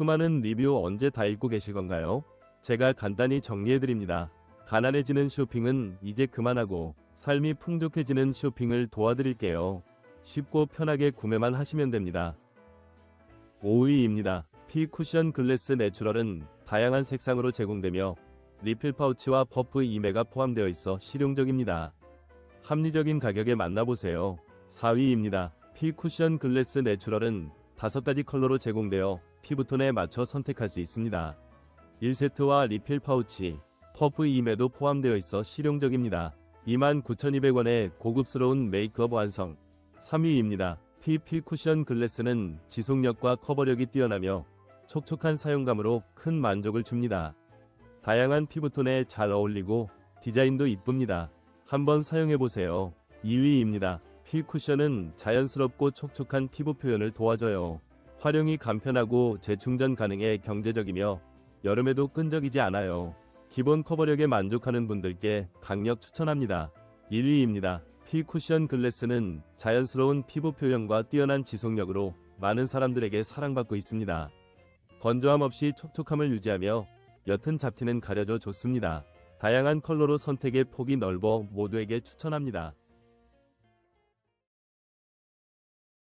수많은 리뷰 언제 다 읽고 계실 건가요? 제가 간단히 정리해드립니다. 가난해지는 쇼핑은 이제 그만하고 삶이 풍족해지는 쇼핑을 도와드릴게요. 쉽고 편하게 구매만 하시면 됩니다. 5위입니다. 피 쿠션 글래스 내추럴은 다양한 색상으로 제공되며 리필 파우치와 퍼프 2매가 포함되어 있어 실용적입니다. 합리적인 가격에 만나보세요. 4위입니다. 피 쿠션 글래스 내추럴은 5가지 컬러로 제공되어 피부톤에 맞춰 선택할 수 있습니다. 1세트와 리필 파우치, 퍼프 2매도 포함되어 있어 실용적입니다. 29,200원의 고급스러운 메이크업 완성. 3위입니다. PP 쿠션 글래스는 지속력과 커버력이 뛰어나며 촉촉한 사용감으로 큰 만족을 줍니다. 다양한 피부톤에 잘 어울리고 디자인도 이쁩니다. 한번 사용해보세요. 2위입니다. 피 쿠션은 자연스럽고 촉촉한 피부 표현을 도와줘요. 활용이 간편하고 재충전 가능해 경제적이며 여름에도 끈적이지 않아요. 기본 커버력에 만족하는 분들께 강력 추천합니다. 1위입니다. 피 쿠션 글래스는 자연스러운 피부 표현과 뛰어난 지속력으로 많은 사람들에게 사랑받고 있습니다. 건조함 없이 촉촉함을 유지하며 옅은 잡티는 가려져 좋습니다. 다양한 컬러로 선택의 폭이 넓어 모두에게 추천합니다.